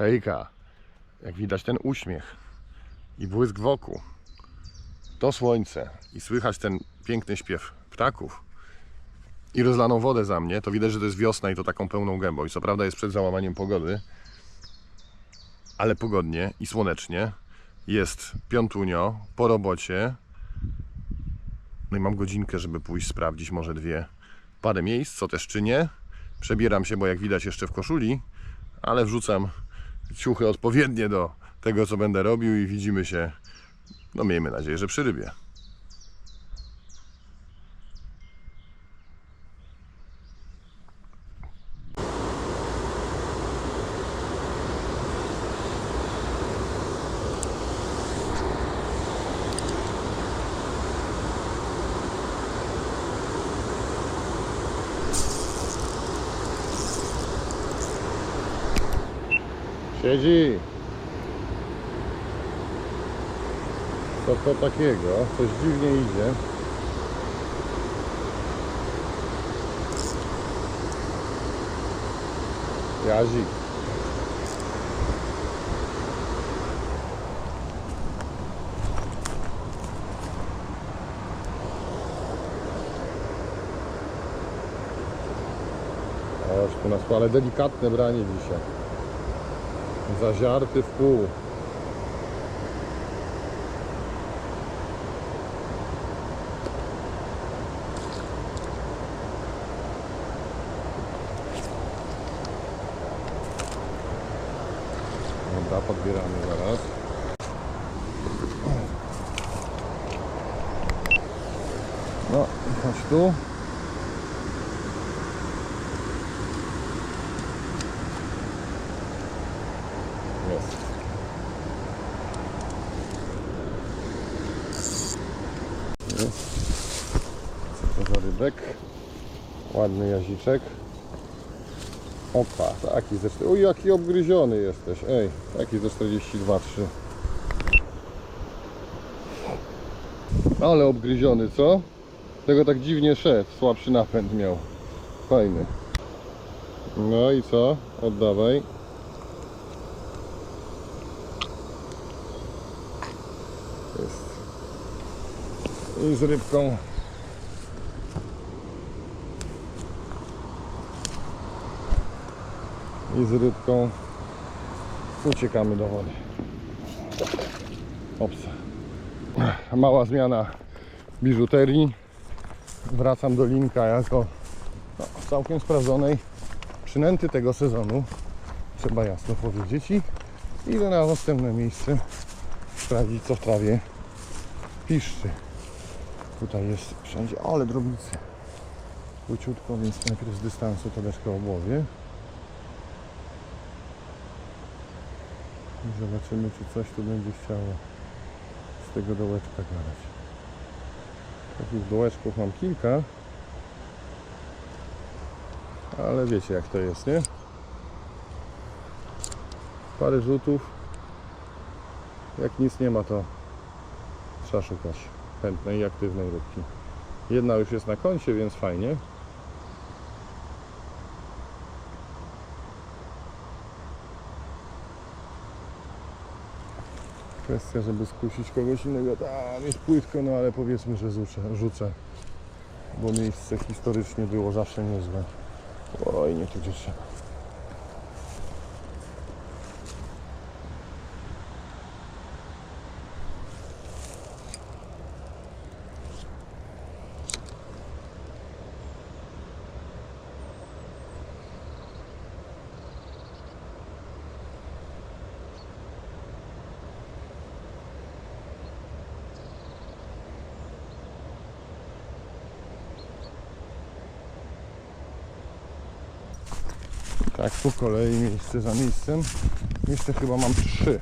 Hejka, jak widać ten uśmiech i błysk wokół, to słońce i słychać ten piękny śpiew ptaków i rozlaną wodę za mnie, to widać, że to jest wiosna i to taką pełną gębą. I co prawda jest przed załamaniem pogody, ale pogodnie i słonecznie. Jest piątunio, po robocie. No i mam godzinkę, żeby pójść sprawdzić, może dwie, parę miejsc, co też czynię. Przebieram się, bo jak widać jeszcze w koszuli, ale wrzucam ciuchy odpowiednie do tego, co będę robił i widzimy się, no miejmy nadzieję, że przy rybie. Siedzi. Co to takiego? Coś dziwnie idzie. Jazik. Oż tu ale delikatne branie dzisiaj. Zaziarty w pół. Dobra, podbieramy zaraz. No, chodź tu. Jest. Jest. Co to za rybek? Ładny jaziczek. Opa, taki ze... Uj, jaki obgryziony jesteś. Ej, taki ze 42, 3. Ale obgryziony, co? Tego tak dziwnie szedł, słabszy napęd miał. Fajny. No i co? Oddawaj. Jest. I z rybką. Z rybką uciekamy do wody. Ops. Mała zmiana biżuterii. Wracam do linka jako no, całkiem sprawdzonej przynęty tego sezonu. Trzeba jasno powiedzieć i idę na następne miejsce sprawdzić co w trawie piszczy. Tutaj jest wszędzie, ale drobnicy. Króciutko, więc najpierw z dystansu to deszkę obłowie. Zobaczymy, czy coś tu będzie chciało z tego dołeczka gadać. Takich dołeczków mam kilka. Ale wiecie jak to jest, nie? Parę rzutów. Jak nic nie ma, to trzeba szukać chętnej i aktywnej rybki. Jedna już jest na koncie, więc fajnie. Kwestia, żeby skusić kogoś innego. Tam jest płytko, no ale powiedzmy, że rzucę, rzucę. Bo miejsce historycznie było zawsze niezłe. Oj, nie tu gdzie. Tak po kolei miejsce za miejscem. Jeszcze chyba mam trzy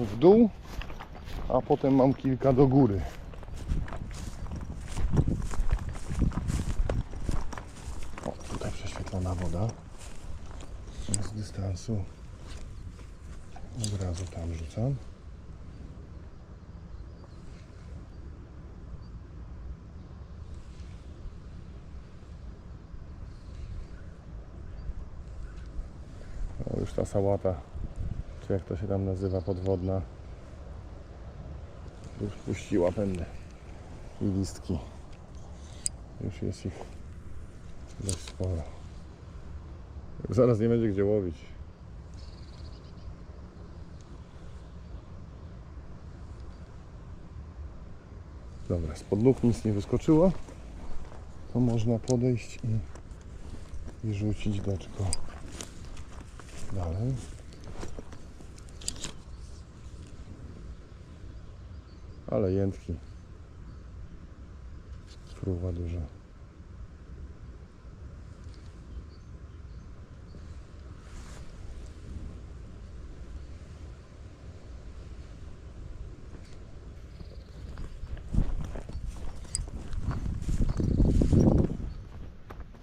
w dół, a potem mam kilka do góry. O, tutaj prześwietlona woda. Z dystansu od razu tam rzucam. Sałata czy jak to się tam nazywa, podwodna. Już puściła pędy i listki. Już jest ich dość sporo. Zaraz nie będzie gdzie łowić. Dobra, spod nóg nic nie wyskoczyło. To można podejść i, i rzucić deczko. Dalej. Ale jętki. Spróba duża.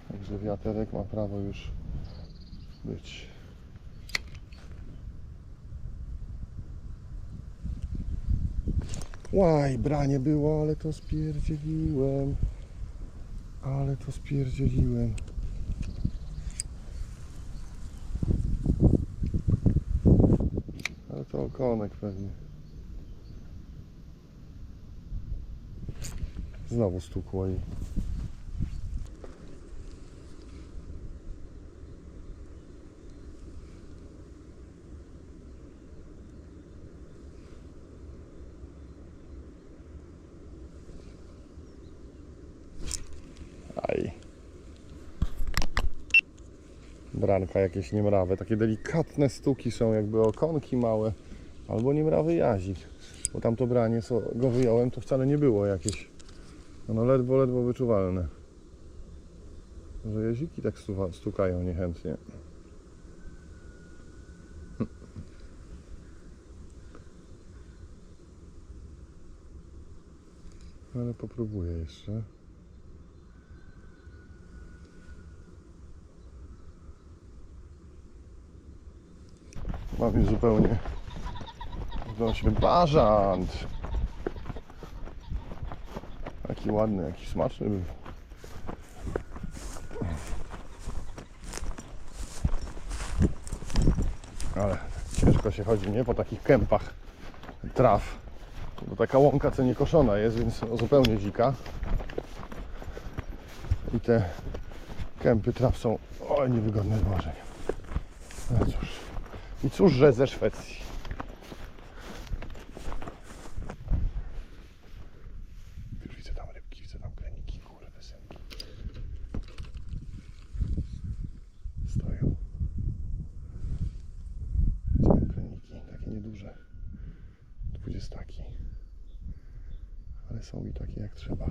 Także wiaterek ma prawo już być. Łaj, branie było, ale to spierdzieliłem. Ale to spierdzieliłem. Ale to okonek pewnie. Znowu stukło i... Branka jakieś niemrawe, takie delikatne stuki są, jakby okonki małe, albo niemrawy jazik. Bo tamto branie, co go wyjąłem, to wcale nie było jakieś, no ledwo, ledwo wyczuwalne. Że jaziki tak stukają niechętnie. Ale popróbuję jeszcze. Już zupełnie Zobaczmy, bażant. Jaki ładny, jaki smaczny był. Ale ciężko się chodzi, nie? Po takich kępach traw. Bo taka łąka co jest, więc no, zupełnie dzika. I te kępy traw są o, niewygodne złożenia. No cóż. I cóż, że ze Szwecji. Już widzę tam rybki, widzę tam kreniki, kurde, synki. Stoją. Widziałem kreniki, takie nieduże. Dwudziestaki. Ale są i takie jak trzeba.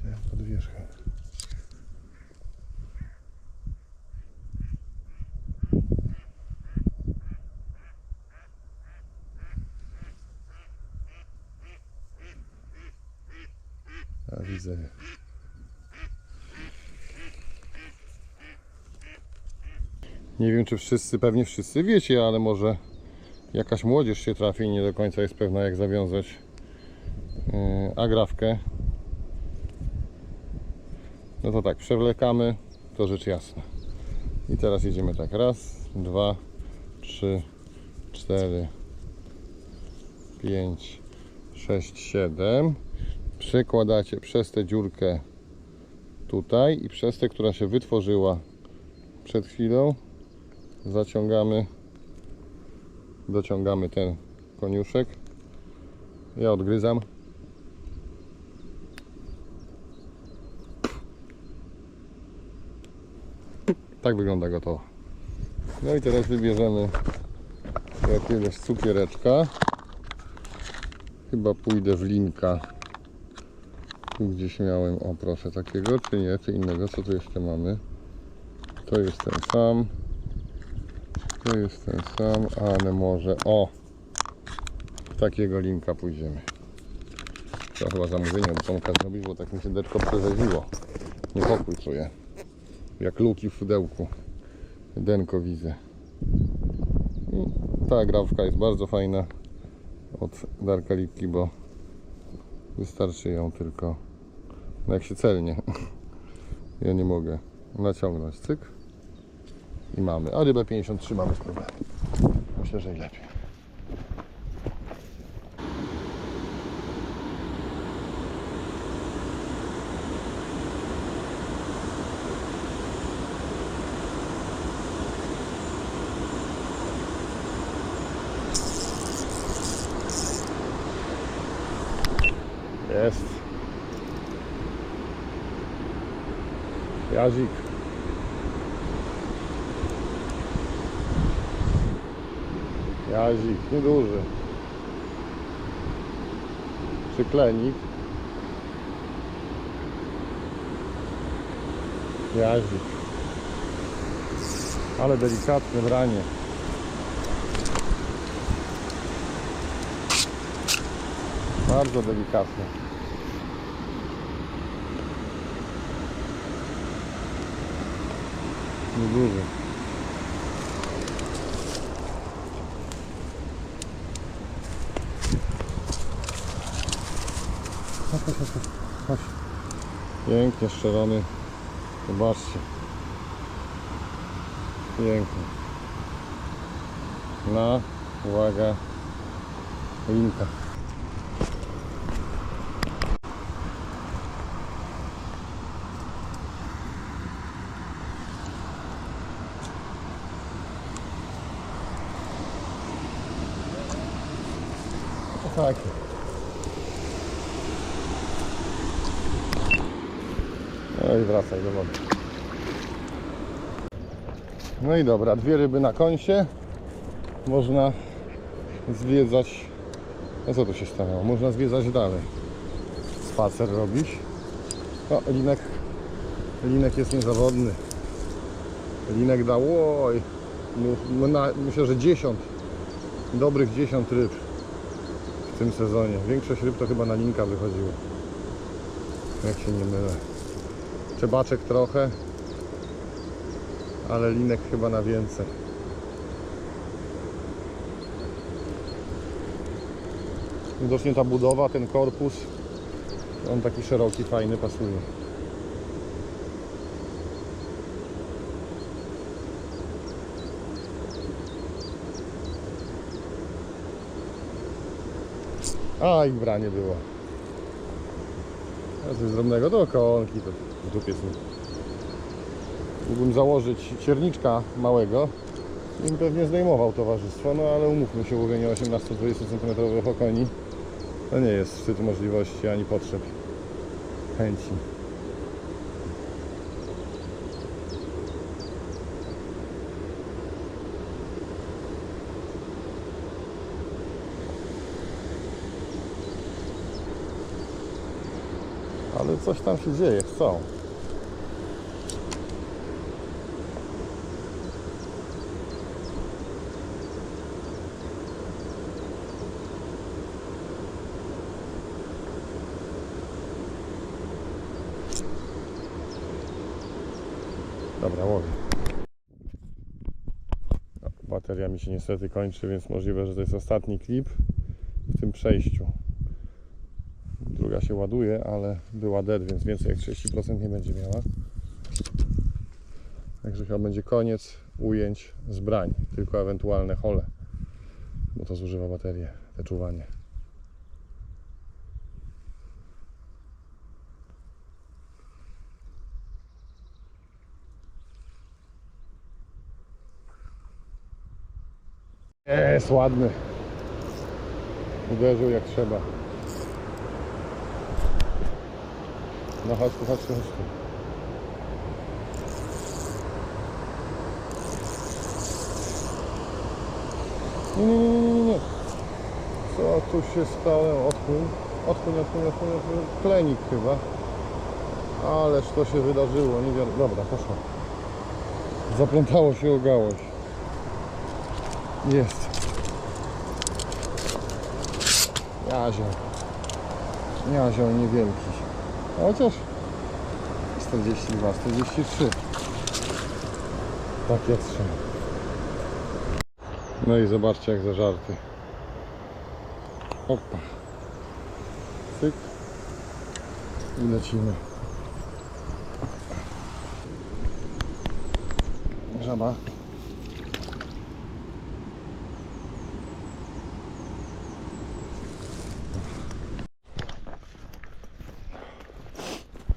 Wziąłem pod wierzchem. Nie wiem, czy wszyscy, pewnie wszyscy wiecie, ale może jakaś młodzież się trafi i nie do końca jest pewna, jak zawiązać yy, agrawkę. No to tak, przewlekamy, to rzecz jasna. I teraz jedziemy tak. Raz, dwa, trzy, cztery, pięć, sześć, siedem przekładacie przez tę dziurkę tutaj i przez tę, która się wytworzyła przed chwilą zaciągamy dociągamy ten koniuszek. Ja odgryzam. Tak wygląda gotowa no i teraz wybierzemy jakiegoś cukiereczka. Chyba pójdę w linka gdzieś miałem, o proszę, takiego, czy nie, czy innego, co tu jeszcze mamy? To jest ten sam. To jest ten sam, ale może, o! Takiego linka pójdziemy. Trzeba chyba zamówienie do Tomka zrobić, bo tak mi się deczko przerzeziło. Niepokój czuję. Jak luki w pudełku. Denko widzę. I ta grawka jest bardzo fajna od Darka Lipki, bo Wystarczy ją tylko. No jak się celnie. Ja nie mogę. naciągnąć, cyk i mamy, a rybę 53 mamy z problemem. Myślę, że i lepiej. Jest. Jazik. Jazik, nieduży. Przyklenik. Jazik. Ale delikatne branie. Bardzo delikatne. Nieduży. Chodź, chodź, chodź, chodź. Pięknie szczerony. Zobaczcie. Pięknie. Na, uwaga, linka. Tak. No i wracaj do wody. No i dobra, dwie ryby na kącie. Można zwiedzać. No co tu się stanęło? Można zwiedzać dalej. Spacer robić. O, linek. Linek jest niezawodny. Linek dał, oj, myślę, że 10, dobrych 10 ryb w tym sezonie. Większość ryb to chyba na linka wychodziło. Jak się nie mylę. Czebaczek trochę, ale linek chyba na więcej. Widocznie ta budowa, ten korpus, on taki szeroki, fajny, pasuje. A i branie było. A coś drobnego do to w dupie są. Mógłbym założyć cierniczka małego i pewnie zdejmował towarzystwo, no ale umówmy się, łowienie 18-20 cm okoni to nie jest szczyt możliwości ani potrzeb, chęci. Ale coś tam się dzieje, chcą. Dobra, łowię. No, Bateria mi się niestety kończy, więc możliwe, że to jest ostatni klip w tym przejściu. Ładuje, ale była dead, więc więcej jak 30% nie będzie miała. Także chyba będzie koniec ujęć z brań, tylko ewentualne hole, bo to zużywa baterię, te czuwanie. Jest ładny. Uderzył jak trzeba. No chodź chodź chodź. Nie, nie, nie, nie, nie. Co tu się stało? Odpłyń, odpłyń, odpłyń, odpłyń, odpłyń. Klenik chyba. Ależ to się wydarzyło, nie wiem. Dobra, poszło. Zaplątało się o gałąź. Jest. Jazioł. Jazioł niewielki. Chociaż 42, 43. Tak jak trzeba. No i zobaczcie jak zażarty. Opa. Cyk. I lecimy. żaba.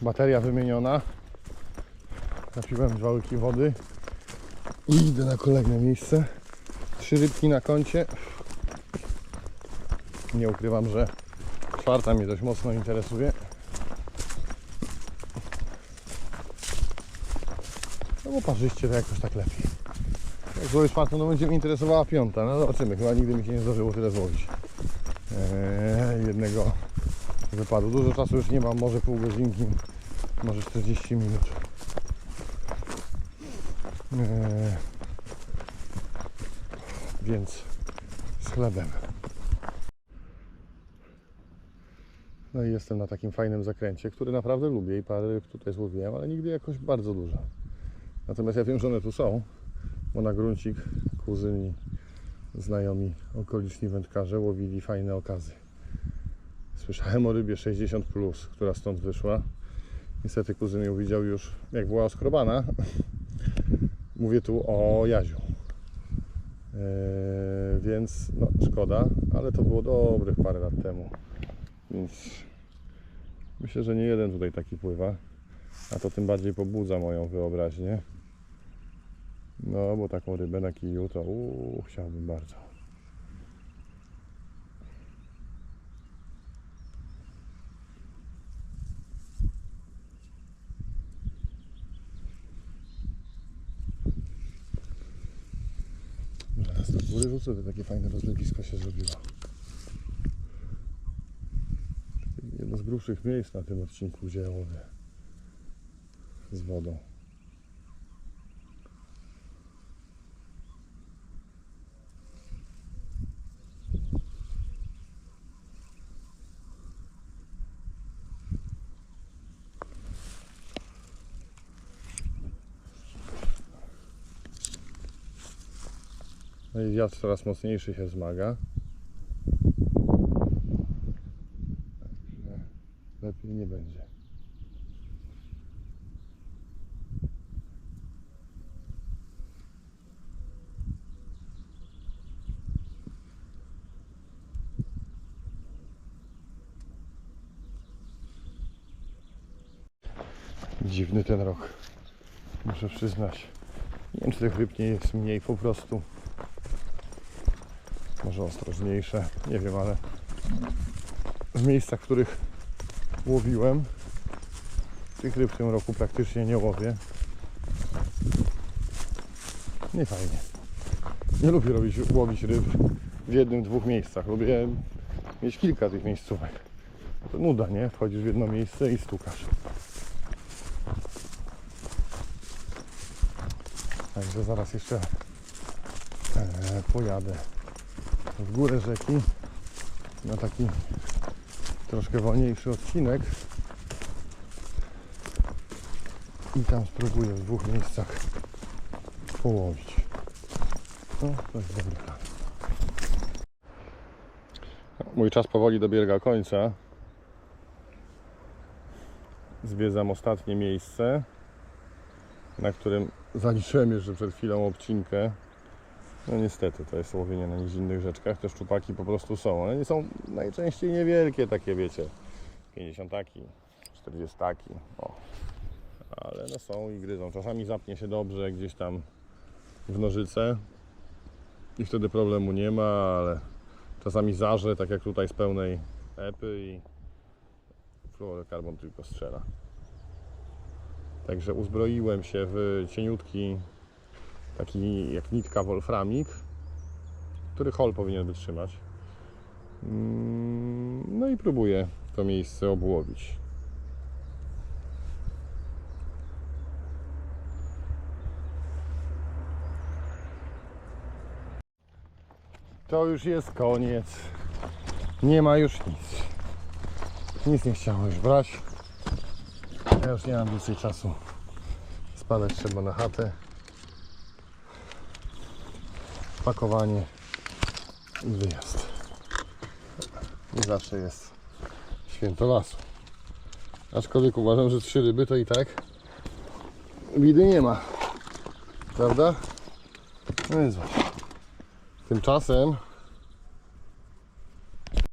Bateria wymieniona. Napiłem dwa łyki wody. I idę na kolejne miejsce. Trzy rybki na koncie. Nie ukrywam, że czwarta mnie dość mocno interesuje. No bo parzyście to jakoś tak lepiej. Jak złowię czwartą, no będzie mnie interesowała piąta. No zobaczymy, chyba nigdy mi się nie zdarzyło tyle złowić. Eee, jednego wypadu. Dużo czasu już nie mam, może pół godzinki, może 40 minut. Eee, więc z chlebem. No i jestem na takim fajnym zakręcie, który naprawdę lubię i parę ryb tutaj złowiłem, ale nigdy jakoś bardzo dużo. Natomiast ja wiem, że one tu są, bo na gruncik kuzyni, znajomi, okoliczni wędkarze łowili fajne okazy. Słyszałem o rybie 60+, plus, która stąd wyszła. Niestety kuzyn ją widział już, jak była oskrobana. Mówię tu o jaziu. Eee, więc no, szkoda, ale to było dobrych parę lat temu. Więc myślę, że nie jeden tutaj taki pływa. A to tym bardziej pobudza moją wyobraźnię. No, bo taką rybę na kiju to uu, chciałbym bardzo. Góry rzucę, to takie fajne rozlewisko się zrobiło. Jedno z grubszych miejsc na tym odcinku, gdzie ja łowię z wodą. No i wiatr coraz mocniejszy się wzmaga. Także lepiej nie będzie. Dziwny ten rok. Muszę przyznać. Nie wiem, czy tych ryb nie jest mniej po prostu. Może ostrożniejsze. Nie wiem, ale w miejscach, w których łowiłem, tych ryb w tym roku praktycznie nie łowię. Nie fajnie. Nie lubię robić, łowić ryb w jednym, dwóch miejscach. Lubię mieć kilka tych miejscówek. To nuda, nie? Wchodzisz w jedno miejsce i stukasz. Także zaraz jeszcze e, pojadę w górę rzeki na taki troszkę wolniejszy odcinek i tam spróbuję w dwóch miejscach połowić. No, to jest dobry plan. Mój czas powoli dobiega końca. Zwiedzam ostatnie miejsce, na którym zaliczyłem jeszcze przed chwilą obcinkę. No niestety, to jest łowienie na nizinnych rzeczkach. Te szczupaki po prostu są. One nie są najczęściej niewielkie, takie wiecie, 50 taki, 40 taki. O. Ale no są i gryzą. Czasami zapnie się dobrze gdzieś tam w nożyce i wtedy problemu nie ma, ale czasami zarze, tak jak tutaj z pełnej epy i fluorokarbon tylko strzela. Także uzbroiłem się w cieniutki taki jak nitka wolframik, który hol powinien wytrzymać. Mm, No i próbuję to miejsce obłowić. To już jest koniec. Nie ma już nic. Nic nie chciałem już brać. Ja już nie mam więcej czasu. Spadać trzeba na chatę. Pakowanie i wyjazd. I zawsze jest święto lasu. Aczkolwiek uważam, że trzy ryby to i tak bidy nie ma. Prawda? No jest właśnie. Tymczasem